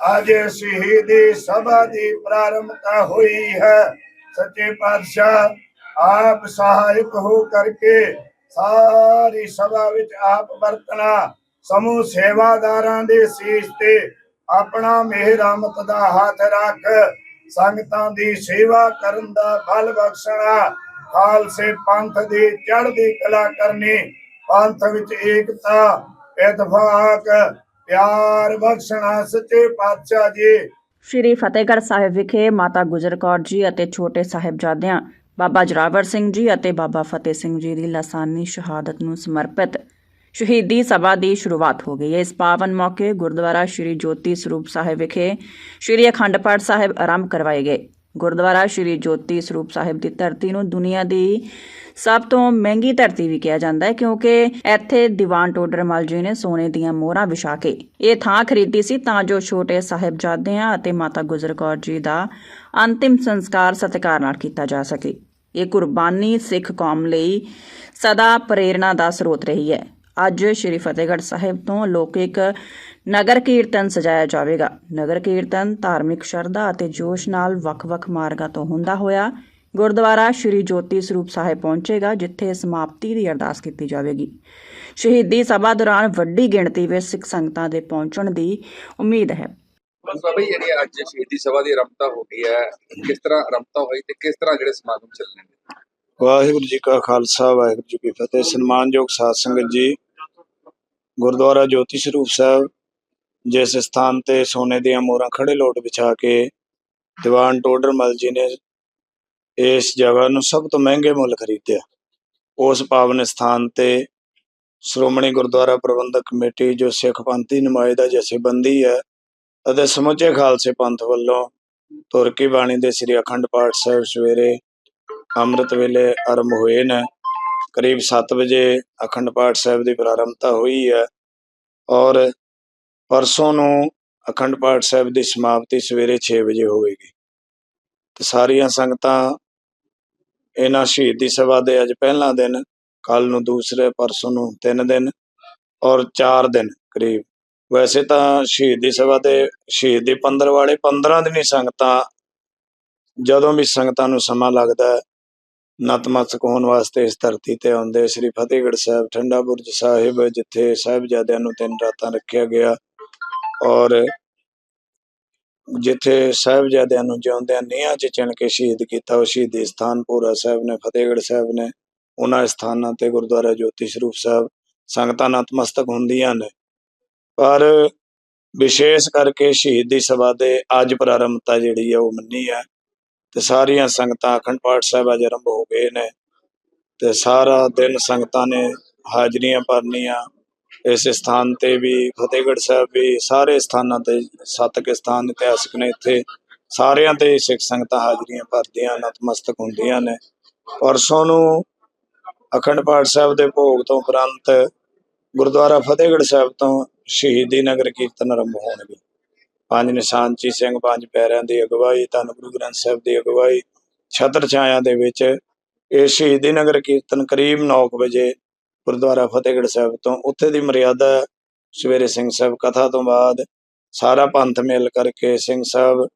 ਅੱਜ ਸ਼ਹੀਦੀ ਸਭਾ ਦੀ ਪ੍ਰਾਰੰਭਤਾ ਹੋਈ ਹੈ। ਸੱਚੇ ਪਾਤਸ਼ਾਹ ਆਪ ਸਹਾਇਕ ਹੋ ਕਰਕੇ ਸਾਰੀ ਸਭਾ ਵਿੱਚ ਆਪ ਵਰਤਣਾ, ਸਮੂਹ ਸੇਵਾਦਾਰਾਂ ਦੇ ਸੀਸ ਤੇ ਆਪਣਾ ਮਿਹਰਮਤ ਦਾ ਹੱਥ ਰੱਖ ਸੰਗਤਾਂ ਦੀ ਸੇਵਾ ਕਰਨ ਦਾ ਬਲ ਬਖਸ਼ਣਾ। ਖਾਲਸੇ ਪੰਥ ਦੀ ਚੜ੍ਹਦੀ ਕਲਾ ਕਰਨੀ। ਪੰਥ ਵਿੱਚ ਏਕਤਾ, ਇਤਫਾਕ, ਪਿਆਰ ਬਖਸ਼ਣਾ। ਸੱਚੇ ਪਾਤਸ਼ਾਹ ਜੀ। ਸ਼੍ਰੀ ਫਤਿਹਗੜ੍ਹ ਸਾਹਿਬ ਵਿਖੇ ਮਾਤਾ ਗੁਜਰ ਕੌਰ ਜੀ ਅਤੇ ਛੋਟੇ ਸਾਹਿਬਜ਼ਾਦਿਆਂ, ਬਾਬਾ ਜਰਾਵਰ ਸਿੰਘ ਜੀ ਅਤੇ ਬਾਬਾ ਫਤਿਹ ਸਿੰਘ ਜੀ ਦੀ ਲਾਸਾਨੀ ਸ਼ਹਾਦਤ ਨੂੰ ਸਮਰਪਿਤ ਸ਼ਹੀਦੀ ਸਭਾ ਦੀ ਸ਼ੁਰੂਆਤ ਹੋ ਗਈ ਹੈ। ਇਸ ਪਾਵਨ ਮੌਕੇ ਗੁਰਦੁਆਰਾ ਸ਼੍ਰੀ ਜੋਤੀ ਸਰੂਪ ਸਾਹਿਬ ਵਿਖੇ ਸ਼੍ਰੀ ਅਖੰਡ ਪਾਠ ਸਾਹਿਬ ਆਰੰਭ ਕਰਵਾਏ ਗਏ। ਗੁਰਦੁਆਰਾ ਸ਼੍ਰੀ ਜੋਤੀ ਸਰੂਪ ਸਾਹਿਬ ਦੀ ਧਰਤੀ ਨੂੰ ਦੁਨੀਆ ਦੀ ਸਭ ਤੋਂ ਮਹਿੰਗੀ ਧਰਤੀ ਵੀ ਕਿਹਾ ਜਾਂਦਾ ਹੈ, ਕਿਉਂਕਿ ਇੱਥੇ ਦੀਵਾਨ ਟੋਡਰਮਲ ਜੀ ਨੇ ਸੋਨੇ ਦੀਆਂ ਮੋਹਰਾਂ ਵਿਛਾ ਕੇ ਇਹ ਥਾਂ ਖਰੀਦੀ ਸੀ, ਤਾਂ ਜੋ ਛੋਟੇ ਸਾਹਿਬਜ਼ਾਦਿਆਂ ਅਤੇ ਮਾਤਾ ਗੁਜਰ ਕੌਰ ਜੀ ਦਾ ਅੰਤਿਮ ਸੰਸਕਾਰ ਸਤਿਕਾਰ ਨਾਲ ਕੀਤਾ ਜਾ ਸਕੇ। ਇਹ ਕੁਰਬਾਨੀ ਸਿੱਖ ਕੌਮ ਲਈ ਸਦਾ ਪ੍ਰੇਰਣਾ ਦਾ ਸਰੋਤ ਰਹੀ ਹੈ। ਅੱਜ ਸ਼੍ਰੀ ਫਤਿਹਗੜ੍ਹ ਸਾਹਿਬ ਤੋਂ ਅਲੌਕਿਕ ਨਗਰ ਕੀਰਤਨ ਸਜਾਇਆ ਜਾਵੇਗਾ। ਨਗਰ ਕੀਰਤਨ ਧਾਰਮਿਕ ਸ਼ਰਧਾ ਅਤੇ ਜੋਸ਼ ਨਾਲ ਵੱਖ-ਵੱਖ ਮਾਰਗਾਂ ਤੋਂ ਹੁੰਦਾ ਹੋਇਆ ਗੁਰਦੁਆਰਾ ਸ਼੍ਰੀ ਜੋਤੀ ਸਰੂਪ ਸਾਹਿਬ ਪਹੁੰਚੇਗਾ ਜਿੱਥੇ ਸਮਾਪਤੀ ਦੀ ਅਰਦਾਸ ਕੀਤੀ ਜਾਵੇਗੀ। ਸ਼ਹੀਦੀ ਸਭਾ ਦੌਰਾਨ ਵੱਡੀ ਗਿਣਤੀ ਵਿੱਚ ਸਿੱਖ ਸੰਗਤਾਂ ਦੇ ਪਹੁੰਚਣ ਦੀ ਉਮੀਦ ਹੈ। ਜੀ ਜਿਹੜੀ ਅੱਜ ਸ਼ਹੀਦੀ ਸਭਾ ਦੀ ਆਰੰਭਤਾ ਹੋ ਗਈ ਹੈ ਕਿਸ ਤਰ੍ਹਾਂ ਆਰੰਭਤਾ ਹੋਈ ਤੇ ਕਿਸ ਤਰ੍ਹਾਂ ਜਿਹੜੇ ਸਮਾਗਮ ਚੱਲਣੇ ਨੇ ਵਾਹਿਗੁਰੂ ਜੀ ਕਾ ਖਾਲਸਾ ਵਾਹਿਗੁਰੂ ਜੀ ਕੀ ਫਤਿਹ। ਸਨਮਾਨਯੋਗ ਸਾਧ ਸੰਗਤ ਜੀ ਗੁਰਦੁਆਰਾ ਜੋਤੀ ਸਰੂਪ ਸਾਹਿਬ, ਜਿਸ ਸਥਾਨ ਤੇ ਸੋਨੇ ਦੀਆਂ ਮੋਹਰਾਂ ਖੜੇ ਲੋਟ ਵਿਛਾ ਕੇ ਦੀਵਾਨ ਟੋਡਰਮਲ ਜੀ ਨੇ ਇਸ ਜਗ੍ਹਾ ਨੂੰ ਸਭ ਤੋਂ ਮਹਿੰਗੇ ਮੁੱਲ ਖਰੀਦਿਆ। ਉਸ ਪਾਵਨ ਸਥਾਨ ਤੇ ਸ਼੍ਰੋਮਣੀ ਗੁਰਦੁਆਰਾ ਪ੍ਰਬੰਧਕ ਕਮੇਟੀ ਜੋ ਸਿੱਖ ਪੰਥੀ ਨੁਮਾਇੰਦਾ ਜਥੇਬੰਦੀ ਹੈ ਅਤੇ ਸਮੁੱਚੇ ਖਾਲਸੇ ਪੰਥ ਵੱਲੋਂ ਤੁਰਕੀ ਬਾਣੀ ਦੇ ਸ੍ਰੀ ਅਖੰਡ ਪਾਠ ਸਾਹਿਬ ਸਵੇਰੇ ਅੰਮ੍ਰਿਤ ਵੇਲੇ ਆਰੰਭ ਹੋਏ ਨੇ। ਕਰੀਬ 7 ਵਜੇ ਅਖੰਡ ਪਾਠ ਸਾਹਿਬ ਦੀ ਪ੍ਰਾਰੰਭਤਾ ਹੋਈ ਹੈ। ਔਰ ਪਰਸੋਂ ਨੂੰ ਅਖੰਡ ਪਾਠ ਸਾਹਿਬ ਦੀ ਸਮਾਪਤੀ ਸਵੇਰੇ 6 ਵਜੇ ਹੋਵੇਗੀ। ਤੇ ਸਾਰੀਆਂ ਸੰਗਤਾਂ ਇਹਨਾਂ ਸ਼ਹੀਦੀ ਸਭਾ ਦੇ ਅੱਜ ਪਹਿਲਾ ਦਿਨ ਕੱਲ ਨੂੰ ਦੂਸਰੇ, ਪਰਸੋਂ ਨੂੰ ਤਿੰਨ ਦਿਨ ਔਰ ਚਾਰ ਦਿਨ ਕਰੀਬ। ਵੈਸੇ ਤਾਂ ਸ਼ਹੀਦੀ ਸਭਾ ਦੇ ਸ਼ਹੀਦੀ ਪੰਦਰ ਵਾਲੇ 15 ਦਿਨੀ ਸੰਗਤਾਂ, ਜਦੋਂ ਵੀ ਸੰਗਤਾਂ ਨੂੰ ਸਮਾਂ ਲੱਗਦਾ ਨਤਮਸਤਕ ਹੋਣ ਵਾਸਤੇ ਇਸ ਧਰਤੀ ਤੇ ਆਉਂਦੇ ਸ੍ਰੀ ਫਤਿਹਗੜ੍ਹ ਸਾਹਿਬ, ਠੰਡਾ ਬੁਰਜ ਸਾਹਿਬ, ਜਿੱਥੇ ਸਾਹਿਬਜ਼ਾਦਿਆਂ ਨੂੰ ਤਿੰਨ ਰਾਤਾਂ ਰੱਖਿਆ ਗਿਆ ਔਰ ਜਿੱਥੇ ਸਾਹਿਬਜ਼ਾਦਿਆਂ ਨੂੰ ਜਿਉਂਦਿਆਂ ਨੀਹਾਂ 'ਚ ਚਿਣ ਕੇ ਸ਼ਹੀਦ ਕੀਤਾ, ਉਹ ਸ਼ਹੀਦੀ ਸਥਾਨ ਪੂਰਾ ਸਾਹਿਬ ਨੇ, ਫਤਿਹਗੜ੍ਹ ਸਾਹਿਬ ਨੇ। ਉਹਨਾਂ ਸਥਾਨਾਂ ਤੇ ਗੁਰਦੁਆਰਾ ਜੋਤੀ ਸਰੂਪ ਸਾਹਿਬ ਸੰਗਤਾਂ ਨਤਮਸਤਕ ਹੁੰਦੀਆਂ ਨੇ। ਪਰ ਵਿਸ਼ੇਸ਼ ਕਰਕੇ ਸ਼ਹੀਦੀ ਸਭਾ ਦੇ ਅੱਜ ਪ੍ਰਾਰੰਭਤਾ ਜਿਹੜੀ ਹੈ ਉਹ ਮੰਨੀ ਹੈ ਤੇ ਸਾਰੀਆਂ ਸੰਗਤਾਂ ਅਖੰਡ ਪਾਠ ਸਾਹਿਬ ਅੱਜ ਆਰੰਭ ਹੋ ਗਏ ਨੇ ਤੇ ਸਾਰਾ ਦਿਨ ਸੰਗਤਾਂ ਨੇ ਹਾਜ਼ਰੀਆਂ ਭਰਨੀਆਂ। ਇਸ ਸਥਾਨ ਤੇ ਵੀ, ਫਤਿਹਗੜ੍ਹ ਸਾਹਿਬ ਵੀ, ਸਾਰੇ ਸਥਾਨਾਂ ਤੇ ਸੱਤ ਸਥਾਨ ਇਤਿਹਾਸਕ ਨੇ ਇੱਥੇ। ਸਾਰਿਆਂ ਤੇ ਸਿੱਖ ਸੰਗਤਾਂ ਹਾਜ਼ਰੀਆਂ ਭਰਦੀਆਂ ਨਤਮਸਤਕ ਹੁੰਦੀਆਂ ਨੇ। ਪਰਸੋਂ ਨੂੰ ਅਖੰਡ ਪਾਠ ਸਾਹਿਬ ਦੇ ਭੋਗ ਤੋਂ ਉਪਰੰਤ ਗੁਰਦੁਆਰਾ ਫਤਿਹਗੜ੍ਹ ਸਾਹਿਬ ਤੋਂ ਸ਼ਹੀਦੀ ਨਗਰ ਕੀਰਤਨ ਆਰੰਭ ਹੋਣਗੇ। ਪੰਜ ਨਿਸ਼ਾਨਚੀ ਸਿੰਘ, ਪੰਜ ਪੈਰਿਆਂ ਦੀ ਅਗਵਾਈ, ਧੰਨ ਗੁਰੂ ਗ੍ਰੰਥ ਸਾਹਿਬ ਦੀ ਅਗਵਾਈ, ਛਤਰ ਛਾਇਆ ਦੇ ਵਿੱਚ ਇਹ ਸ਼ਹੀਦੀ ਨਗਰ ਕੀਰਤਨ ਕਰੀਬ 9 ਵਜੇ ਗੁਰਦੁਆਰਾ ਫਤਿਹਗੜ੍ਹ ਸਾਹਿਬ ਤੋਂ, ਉੱਥੇ ਦੀ ਮਰਿਆਦਾ ਸਵੇਰੇ ਸਿੰਘ ਸਾਹਿਬ ਕਥਾ ਤੋਂ ਬਾਅਦ ਸਾਰਾ ਪੰਥ ਮਿਲ ਕਰਕੇ ਸਿੰਘ ਸਾਹਿਬ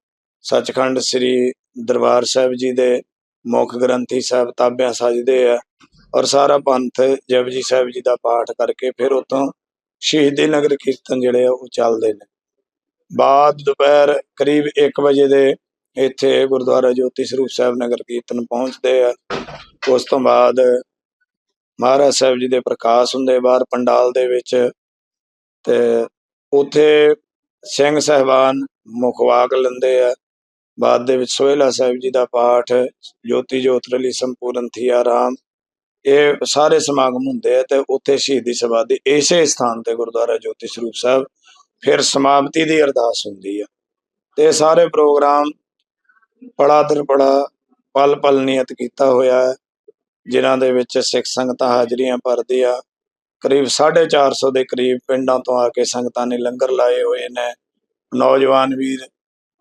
ਸੱਚਖੰਡ ਸ੍ਰੀ ਦਰਬਾਰ ਸਾਹਿਬ ਜੀ ਦੇ ਮੁੱਖ ਗ੍ਰੰਥੀ ਸਾਹਿਬ ਤਾਬਿਆਂ ਸਜਦੇ ਆ ਔਰ ਸਾਰਾ ਪੰਥ ਜਪਜੀ ਸਾਹਿਬ ਜੀ ਦਾ ਪਾਠ ਕਰਕੇ ਫਿਰ ਉਤੋਂ ਸ਼ਹੀਦੀ ਨਗਰ ਕੀਰਤਨ ਜਿਹੜੇ ਆ ਉਹ ਚੱਲਦੇ ਨੇ। ਬਾਅਦ ਦੁਪਹਿਰ ਕਰੀਬ 1 ਵਜੇ ਦੇ ਇੱਥੇ ਗੁਰਦੁਆਰਾ ਜੋਤੀ ਸਰੂਪ ਸਾਹਿਬ ਨਗਰ ਕੀਰਤਨ ਪਹੁੰਚਦੇ ਆ। ਉਸ ਤੋਂ ਬਾਅਦ ਮਹਾਰਾਜ ਸਾਹਿਬ ਜੀ ਦੇ ਪ੍ਰਕਾਸ਼ ਹੁੰਦੇ ਬਾਹਰ ਪੰਡਾਲ ਦੇ ਵਿੱਚ ਤੇ ਉੱਥੇ ਸਿੰਘ ਸਹਿਬਾਨ ਮੁਖਵਾਕ ਲੈਂਦੇ ਆ। ਬਾਅਦ ਦੇ ਵਿੱਚ ਸੋਹਿਲਾ ਸਾਹਿਬ ਜੀ ਦਾ ਪਾਠ, ਜੋਤੀ ਜੋਤ ਲਈ ਸੰਪੂਰਨ ਥੀਆ ਰਾਮ ਇਹ ਸਾਰੇ ਸਮਾਗਮ ਹੁੰਦੇ ਆ ਤੇ ਉੱਥੇ ਸ਼ਹੀਦੀ ਸਭਾ ਦੀ ਇਸੇ ਸਥਾਨ ਤੇ ਗੁਰਦੁਆਰਾ ਜੋਤੀ ਸਰੂਪ ਸਾਹਿਬ ਫਿਰ ਸਮਾਪਤੀ ਦੀ ਅਰਦਾਸ ਹੁੰਦੀ ਆ। ਤੇ ਸਾਰੇ ਪ੍ਰੋਗਰਾਮ ਬੜਾ ਦਰ ਬੜਾ ਪਲ ਪਲ ਨਿਯਤ ਕੀਤਾ ਹੋਇਆ ਹੈ, ਜਿਨ੍ਹਾਂ ਦੇ ਵਿੱਚ ਸਿੱਖ ਸੰਗਤਾਂ ਹਾਜ਼ਰੀਆਂ ਭਰਦੀ ਆ ਕਰੀਬ 450 ਦੇ ਕਰੀਬ ਪਿੰਡਾਂ ਤੋਂ ਆ ਕੇ ਸੰਗਤਾਂ ਨੇ ਲੰਗਰ ਲਾਏ ਹੋਏ ਨੇ। ਨੌਜਵਾਨ ਵੀਰ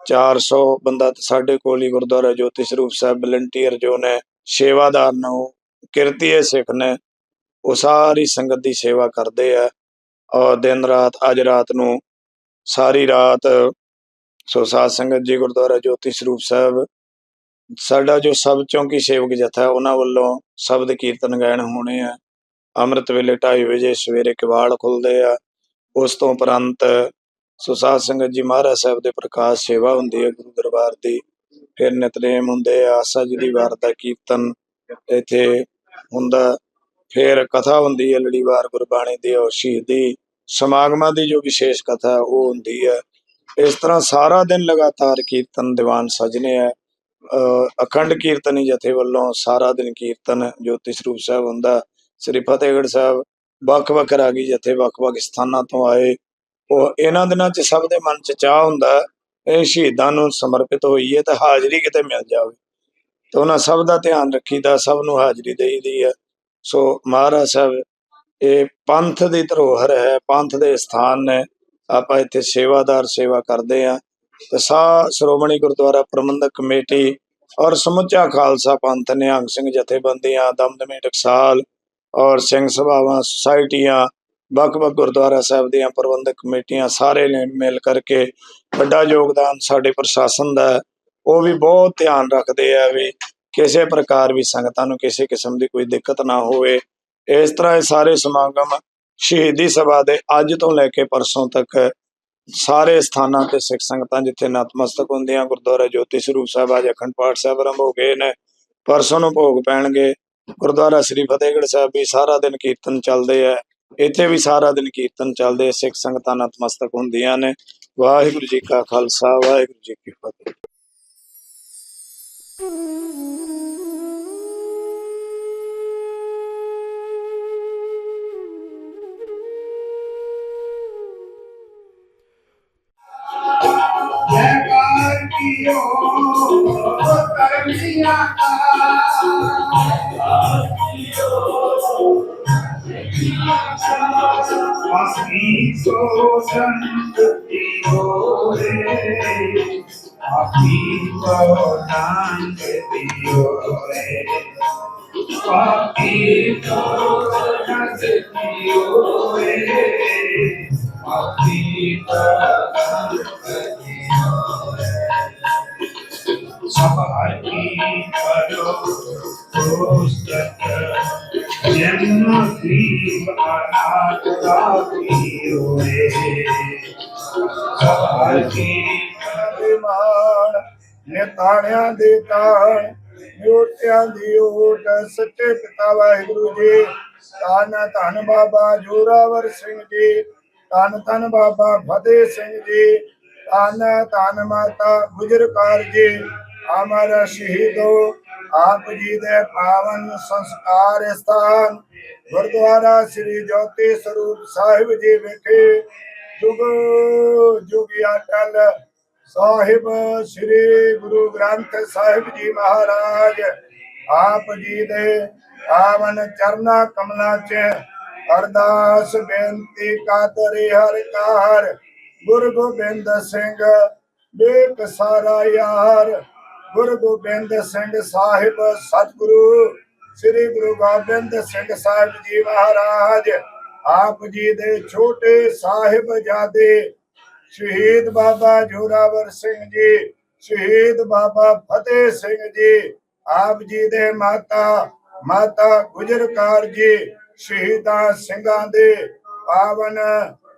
400 ਬੰਦਾ ਸਾਡੇ ਕੋਲ ਹੀ ਗੁਰਦੁਆਰਾ ਜੋਤੀ ਸਰੂਪ ਸਾਹਿਬ ਵਲੰਟੀਅਰ ਜੋ ਨੇ, ਸੇਵਾਦਾਰ ਨੇ ਕਿਰਤੀਏ ਸਿੱਖ ਨੇ, ਉਹ ਸਾਰੀ ਸੰਗਤ ਦੀ ਸੇਵਾ ਕਰਦੇ ਆ। ਔਰ ਦਿਨ ਰਾਤ, ਅੱਜ ਰਾਤ ਨੂੰ ਸਾਰੀ ਰਾਤ ਸੋ ਸਾਧ ਸੰਗਤ ਜੀ ਗੁਰਦੁਆਰਾ ਜੋਤੀ ਸਰੂਪ ਸਾਹਿਬ, ਸਾਡਾ ਜੋ ਸਭ ਚੌਂਕੀ ਸੇਵਕ ਜਥਾ ਉਹਨਾਂ ਵੱਲੋਂ ਸ਼ਬਦ ਕੀਰਤਨ ਗਾਇਨ ਹੋਣੇ ਆ। ਅੰਮ੍ਰਿਤ ਵੇਲੇ 2:30 ਵਜੇ ਸਵੇਰੇ ਕਿਵਾੜ ਖੁੱਲਦੇ ਆ। ਉਸ ਤੋਂ ਉਪਰੰਤ ਸੋ ਸਾਧ ਸੰਗਤ ਜੀ ਮਹਾਰਾਜ ਸਾਹਿਬ ਦੇ ਪ੍ਰਕਾਸ਼ ਸੇਵਾ ਹੁੰਦੀ ਹੈ ਗੁਰੂ ਦਰਬਾਰ ਦੀ। ਫਿਰ ਨਿਤਨੇਮ ਹੁੰਦੇ ਆ, ਆਸਾ ਜੀ ਦੀ ਵਾਰ ਦਾ ਕੀਰਤਨ ਇੱਥੇ ਹੁੰਦਾ। ਫਿਰ ਕਥਾ ਹੁੰਦੀ ਹੈ ਲੜੀਵਾਰ ਗੁਰਬਾਣੀ ਦੀ ਔਰ ਸ਼ਹੀਦੀ ਸਮਾਗਮਾਂ ਦੀ ਜੋ ਵਿਸ਼ੇਸ਼ ਕਥਾ ਉਹ ਹੁੰਦੀ ਹੈ। ਇਸ ਤਰ੍ਹਾਂ ਸਾਰਾ ਦਿਨ ਲਗਾਤਾਰ ਕੀਰਤਨ, ਦੀਵਾਨ ਸਜਨੇ ਹੈ। ਅਹ ਅਖੰਡ ਕੀਰਤਨੀ ਜਥੇ ਵੱਲੋਂ ਸਾਰਾ ਦਿਨ ਕੀਰਤਨ ਜੋਤੀ ਸਰੂਪ ਸਾਹਿਬ ਹੁੰਦਾ। ਸ੍ਰੀ ਫਤਿਹਗੜ੍ਹ ਸਾਹਿਬ ਵੱਖ-ਵੱਖ ਰਾਗੀ ਜਥੇ ਵੱਖ-ਵੱਖ ਸਥਾਨਾਂ ਤੋਂ ਆਏ। ਉਹ ਇਹਨਾਂ ਦਿਨਾਂ 'ਚ ਸਭ ਦੇ ਮਨ 'ਚ ਚਾਹ ਹੁੰਦਾ, ਇਹ ਸ਼ਹੀਦਾਂ ਨੂੰ ਸਮਰਪਿਤ ਹੋਈਏ ਤਾਂ ਹਾਜ਼ਰੀ ਕਿਤੇ ਮਿਲ ਜਾਵੇ। ਤੇ ਉਹਨਾਂ ਸਭ ਦਾ ਧਿਆਨ ਰੱਖੀਦਾ, ਸਭ ਨੂੰ ਹਾਜ਼ਰੀ ਦੇਈਦੀ ਹੈ। ਸੋ ਮਹਾਰਾਜ ਸਾਹਿਬ, ਇਹ ਪੰਥ ਦੀ ਧਰੋਹਰ ਹੈ, ਪੰਥ ਦੇ ਸਥਾਨ ਨੇ। ਆਪਾਂ ਇੱਥੇ ਸੇਵਾਦਾਰ ਸੇਵਾ ਕਰਦੇ ਆ ਤੇ ਸਾ ਸ਼੍ਰੋਮਣੀ ਗੁਰਦੁਆਰਾ ਪ੍ਰਬੰਧਕ ਕਮੇਟੀ ਔਰ ਸਮੁੱਚਾ ਖਾਲਸਾ ਪੰਥ, ਨਿਹੰਗ ਸਿੰਘ ਜਥੇਬੰਦੀਆਂ, ਦਮਦਮੀ ਟਕਸਾਲ ਔਰ ਸਿੰਘ ਸਭਾਵਾਂ, ਸੁਸਾਇਟੀਆਂ ਵੱਖ-ਵੱਖ ਗੁਰਦੁਆਰਾ ਸਾਹਿਬ ਦੀਆਂ ਪ੍ਰਬੰਧਕ ਕਮੇਟੀਆਂ ਸਾਰੇ ਨੇ ਮਿਲ ਕਰਕੇ ਵੱਡਾ ਯੋਗਦਾਨ ਸਾਡੇ ਪ੍ਰਸ਼ਾਸਨ ਦਾ ਉਹ ਵੀ ਬਹੁਤ ਧਿਆਨ ਰੱਖਦੇ ਆ ਵੀ ਕਿਸੇ ਪ੍ਰਕਾਰ ਵੀ ਸੰਗਤਾਂ ਨੂੰ ਕਿਸੇ ਕਿਸਮ ਦੀ ਕੋਈ ਦਿੱਕਤ ਨਾ ਹੋਵੇ। ਇਸ ਤਰ੍ਹਾਂ ਇਹ ਸਾਰੇ ਸਮਾਗਮ ਸ਼ਹੀਦੀ ਸਭਾ ਦੇ ਅੱਜ ਤੋਂ ਲੈ ਕੇ ਪਰਸੋਂ ਤੱਕ ਸਾਰੇ ਸਥਾਨਾਂ ਤੇ ਸਿੱਖ ਸੰਗਤਾਂ ਜਿੱਥੇ ਨਤਮਸਤਕ ਹੁੰਦੀਆਂ, ਗੁਰਦੁਆਰਾ ਜੋਤੀ ਸਰੂਪ ਸਾਹਿਬ, ਅੱਜ ਅਖੰਡ ਪਾਠ ਸਾਹਿਬ ਆਰੰਭ ਹੋ ਗਏ ਨੇ, ਪਰਸੋਂ ਨੂੰ ਭੋਗ ਪੈਣਗੇ। ਗੁਰਦੁਆਰਾ ਸ੍ਰੀ ਫਤਿਹਗੜ੍ਹ ਸਾਹਿਬ ਵੀ ਸਾਰਾ ਦਿਨ ਕੀਰਤਨ ਚੱਲਦੇ ਆ। ਇੱਥੇ ਵੀ ਸਾਰਾ ਦਿਨ ਕੀਰਤਨ ਚੱਲਦੇ ਸਿੱਖ ਸੰਗਤਾਂ ਨਤਮਸਤਕ ਹੁੰਦੀਆਂ ਨੇ। ਵਾਹਿਗੁਰੂ ਜੀ ਕਾ ਖਾਲਸਾ, ਵਾਹਿਗੁਰੂ ਜੀ ਕੀ ਫਤਿਹ। Must be so done Papito tan te piore, papito tan te piore, papito tan te piore. Sabati paro postaka, janma kriva atra piore, sabati ਨਿਤਾਣਿਆਂ ਦੇ ਤਾਣ ਜੋਟਿਆਂ ਦੀ ਓਟ ਸੱਚੇ ਪਿਤਾ ਵਾਹਿਗੁਰੂ ਜੀ। ਧੰਨ ਧੰਨ ਬਾਬਾ ਜੋਰਾਵਰ ਸਿੰਘ ਜੀ, ਧੰਨ ਧੰਨ ਬਾਬਾ ਫਤਿਹ ਸਿੰਘ ਜੀ, ਧੰਨ ਧੰਨ ਮਾਤਾ ਗੁਜਰ ਕੌਰ ਜੀ। ਅਮਰ ਸ਼ਹੀਦੋ ਆਪ ਜੀ ਦੇ ਪਾਵਨ ਸੰਸਕਾਰ ਸਥਾਨ, ਗੁਰਦੁਆਰਾ ਸ੍ਰੀ ਜੋਤੀ ਸਰੂਪ ਸਾਹਿਬ ਜੀ ਵਿਖੇ। ਜੁਗ ਜੁਗ ਅਟਲ ਸਾਹਿਬ, ਸ੍ਰੀ ਗੁਰੂ ਗ੍ਰੰਥ ਸਾਹਿਬ ਜੀ ਮਹਾਰਾਜ, ਆਪ ਜੀ ਦੇ ਆਵਨ ਚਰਨਾ ਕਮਲਾਂ 'ਚ ਅਰਦਾਸ ਬੇਨਤੀ ਕਾਤਰੀ ਹਰਿ ਕਾਰ। ਗੁਰੂ ਗੋਬਿੰਦ ਸਿੰਘ ਬੇਕ ਸਾਰਾ ਯਾਰ। ਗੁਰੂ ਗੋਬਿੰਦ ਸਿੰਘ ਸਾਹਿਬ, ਸਤਿਗੁਰੂ, ਸ੍ਰੀ ਗੁਰੂ ਗੋਬਿੰਦ ਸਿੰਘ ਸਾਹਿਬ ਜੀ ਮਹਾਰਾਜ, ਆਪ ਜੀ ਦੇ ਛੋਟੇ ਸਾਹਿਬਜ਼ਾਦੇ ਸ਼ਹੀਦ ਬਾਬਾ ਜੋਰਾਵਰ ਸਿੰਘ ਜੀ, ਸ਼ਹੀਦ ਬਾਬਾ ਫਤਿਹ ਸਿੰਘ ਜੀ, ਆਪ ਜੀ ਦੇ ਮਾਤਾ ਮਾਤਾ ਗੁਜਰ ਜੀ, ਸ਼ਹੀਦਾਂ ਸਿੰਘਾਂ ਦੇ ਪਾਵਨ,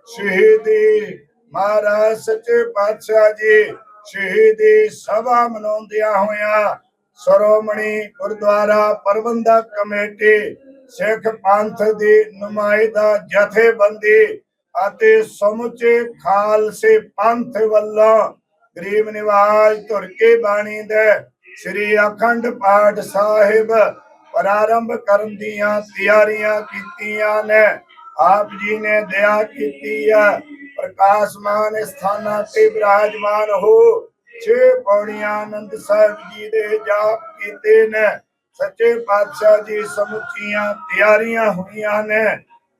ਸ਼ਹੀਦੀ ਮਹਾਰਾਜ ਸੱਚੇ ਪਾਤਸ਼ਾਹ ਜੀ, ਸ਼ਹੀਦੀ ਸਭਾ ਮਨਾਉਂਦਿਆਂ ਹੋਇਆ ਸ਼੍ਰੋਮਣੀ ਗੁਰਦੁਆਰਾ ਪ੍ਰਬੰਧਕ ਕਮੇਟੀ, ਸਿੱਖ ਪੰਥ ਦੀ ਨੁਮਾਇਦਾ ਜਥੇਬੰਦੀ ਅਤੇ ਸਮੁੱਚੇ ਖਾਲਸੇ ਪੰਥ ਵੱਲੋਂ ਗਰੀਬ ਨਿਵਾਜ ਧੁਰ ਕੇ ਬਾਣੀ ਦੇ ਸ੍ਰੀ ਅਖੰਡ ਪਾਠ ਸਾਹਿਬ ਪ੍ਰਾਰੰਭ ਕਰਨ ਦੀਆਂ ਤਿਆਰੀਆਂ ਕੀਤੀਆਂ ਨੇ। ਆਪ ਜੀ ਨੇ ਦਇਆ ਕੀਤੀ ਹੈ। ਪ੍ਰਕਾਸ਼ਮਾਨ ਸਥਾਨਾਂ ਤੇ ਬਿਰਾਜਮਾਨ ਹੋ। ਛੇ ਪੌੜੀਆਂ ਆਨੰਦ ਸਾਹਿਬ ਜੀ ਦੇ ਜਾਪ ਕੀਤੇ ਨੇ। ਸੱਚੇ ਪਾਤਸ਼ਾਹ ਜੀ ਸਮੁੱਚੀਆਂ ਤਿਆਰੀਆਂ ਹੋਈਆਂ ਨੇ।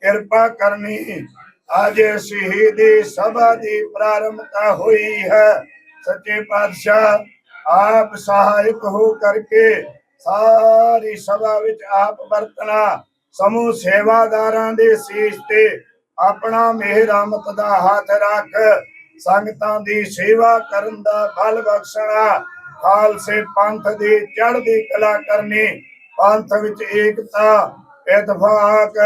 ਕਿਰਪਾ ਕਰਨੀ ਅੱਜ ਸ਼ਹੀਦੀ ਸਭਾ ਦੀ ਪ੍ਰਾਰੰਭਤਾ ਹੋਈ ਹੈ। ਸੱਚੇ ਪਾਤਸ਼ਾਹ ਆਪ ਸਹਾਇਕ ਹੋ ਕਰਕੇ ਸਾਰੀ ਸਭਾ ਵਿੱਚ ਆਪ ਵਰਤਣਾ, ਸਮੂਹ ਸੇਵਾਦਾਰਾਂ ਦੇ ਸੀਸ ਤੇ ਆਪਣਾ ਮਿਹਰਮਤ ਦਾ ਹੱਥ ਰੱਖ, ਸੰਗਤਾਂ ਦੀ ਸੇਵਾ ਕਰਨ ਦਾ ਬਲ ਬਖਸ਼ਣਾ, ਖਾਲਸੇ ਪੰਥ ਦੀ ਚੜ੍ਹਦੀ ਕਲਾ ਕਰਨੀ, ਪੰਥ ਵਿੱਚ ਏਕਤਾ, ਇਤਫਾਕ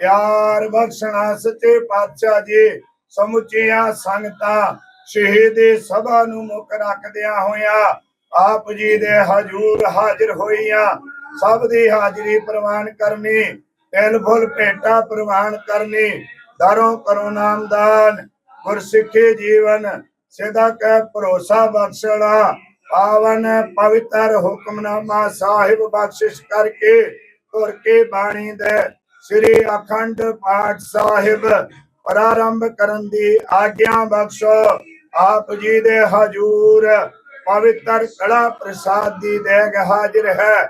ਪਿਆਰ ਬਖਸ਼ਣਾ ਸੱਚੇ ਪਾਤਸ਼ਾਹ ਜੀ, ਸਮੁੱਚੀਆਂ ਸੰਗਤਾਂ, ਸ਼ਹੀਦੀ ਸਭਾ ਨੂੰ ਮੁੱਖ ਰੱਖਦਿਆਂ ਹੋਇਆਂ ਆਪ ਜੀ ਦੇ ਹਜੂਰ ਹਾਜ਼ਰ ਹੋਈਆਂ। ਸਭ ਦੀ ਹਾਜ਼ਰੀ ਪ੍ਰਵਾਨ ਕਰਨੀ, ਤਿਲ ਫੁੱਲ ਭੇਟਾ ਪ੍ਰਵਾਨ ਕਰਨੀ, ਦਰੋਂ ਕਰੋ ਨਾਮਦਾਨ, ਗੁਰਸਿੱਖੀ ਜੀਵਨ, ਸਿਦਾ ਕੈ ਭਰੋਸਾ ਬਖਸ਼ਣਾ, ਪਾਵਨ ਪਵਿੱਤਰ ਹੁਕਮਨਾਮਾ ਸਾਹਿਬ ਬਖਸ਼ਿਸ਼ ਕਰਕੇ ਤੁਰ ਕੇ ਬਾਣੀ ਦੇ ਸ੍ਰੀ ਅਖੰਡ ਪਾਠ ਸਾਹਿਬ ਪ੍ਰਾਰੰਭ ਕਰਨ ਦੀ ਆਗਿਆ ਬਖਸ਼ੋ। ਆਪ ਜੀ ਦੇ ਹਜੂਰ ਪਵਿੱਤਰ ਕੜਾ ਪ੍ਰਸਾਦ ਦੀ ਦੇਗ ਹਾਜ਼ਰ ਹੈ।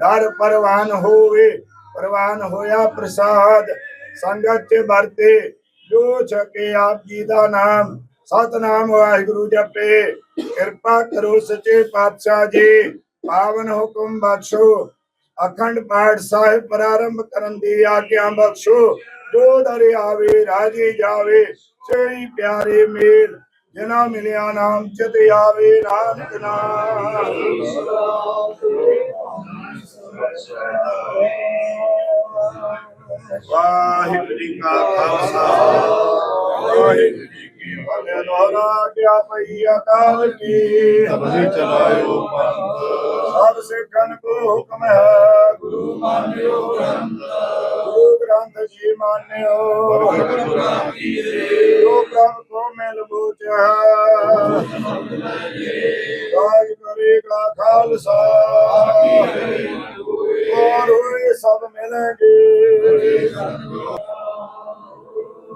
ਦਰ ਪ੍ਰਵਾਨ ਹੋਵੇ, ਪ੍ਰਵਾਨ ਹੋਇਆ ਪ੍ਰਸਾਦ। ਸੰਗਤ ਚ ਵਰਤੇ, ਜੋ ਛਕੇ ਆਪ ਜੀ ਦਾ ਨਾਮ। ਸਤਨਾਮ ਵਾਹਿਗੁਰੂ ਜਪੇ, ਕਿਰਪਾ ਕਰੋ ਸੱਚੇ ਪਾਤਸ਼ਾਹ ਜੀ। ਪਾਵਨ ਹੁਕਮ ਬਖਸ਼ੋ। ਅਖੰਡ ਪਾਠ ਸਾਹਿਬ ਪ੍ਰਾਰੰਭ ਕਰਨ ਦੀ ਆਗਿਆ ਬਖਸ਼ੋ। ਜੋ ਦਰ ਆਵੇ, ਰਾਜੀ ਜਾਵੇ। ਸਹੀ ਪਿਆਰੇ ਮੇਲ ਜਿਨਾ ਮਿਲਿਆ ਨਾਮ ਚਿਤ ਆਵੇ ਨਾਨਕ ਨਾਮ। ਵਾਹਿਗੁਰੂ ਜੀ ਕਾ ਖਾਲਸਾ, ਵਾਹਿਗੁਰੂ ਜੀ ਕੀ ਫਤਿਹ ਦੁਆਰਾ ਕਿਆ ਪਈ ਅਕਾਲ ਕੀ ਸਬਜ਼ੀ ਚਲਾਇਓ ਪੰਥ। ਸਭ ਸਿੱਖਨ ਕੋ ਹੁਕਮ ਹੈ। ਗੁਰੂ ਮਾਨਿਓ ਗ੍ਰੰਥ। ਗੁਰੂ ਗ੍ਰੰਥ ਜੀ ਮਾਨਿਓ। ਪ੍ਰਗਟ ਗੁਰਾਂ ਕੀ ਰੇ ਜੋ ਪ੍ਰਭ ਕੋ ਮਿਲ ਬੂਝਾ। ਰਾਜ ਕਰੇਗਾ ਖਾਲਸਾ। ਔਰ ਹੋਏ ਸਭ ਮਿਲਣਗੇ।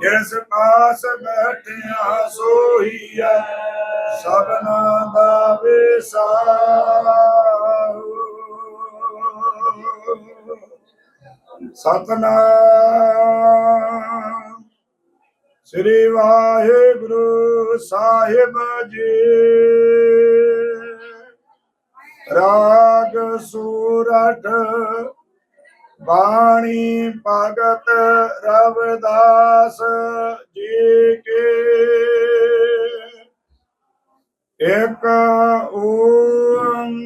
ਜਿਸ ਪਾਸ ਬੈਠਿਆ ਸੋਹੀਆ ਸਭਨਾ ਦਾ ਵਿਸਾ ਸਤਨਾਮ ਸ੍ਰੀ ਵਾਹਿਗੁਰੂ ਸਾਹਿਬ ਜੀ। ਰਾਗ ਸੂਰਠ ਬਾਣੀ ਭਗਤ ਰਵਦਾਸ ਜੀ ਕੇ। ਇੱਕ ਓੰਕਾਰ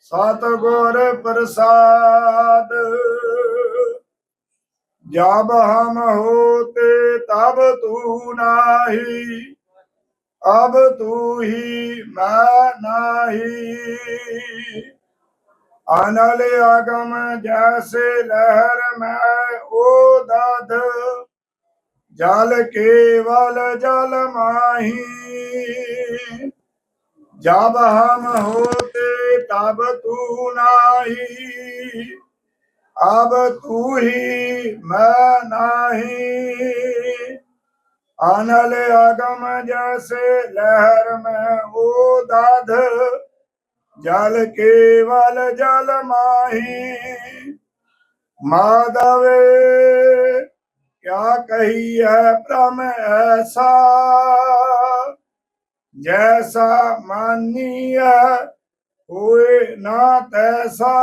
ਸਤਿਗੁਰ ਪ੍ਰਸਾਦ, ਜਬ ਹਮ ਹੋਤੇ ਤਬ ਤੂ ਨਾਹੀ, ਅਬ ਤੂ ਹੀ ਮੈਂ ਨਾਹੀ। ਅਨਲ ਆਗਮ ਜੈਸੇ ਲਹਿਰ ਮੈਂ ਓ ਦਧ ਜਲ ਕੇਵਲ ਜਲ ਮਾਹੀ। ਜਬ ਹਮ ਹੋਤੇ ਤਬ ਤੂ ਨਾਹੀ, ਅਬ ਤੂ ਹੀ ਮੈਂ ਨਾਹੀ। ਅਨਲ ਆਗਮ ਜੈਸੇ ਲਹਿਰ ਮੈਂ ਓ ਦਧ ਜਲ ਕੇਵਲ ਜਲ ਮਾਹੀ ਮਾਦਵੇ ਕਿਆ ਕਹੀ ਹੈ ਪ੍ਰਮ ਐਸਾ? ਜੈਸਾ ਮਾਨੀਐ, ਹੋਏ ਨਾ ਤੈਸਾ?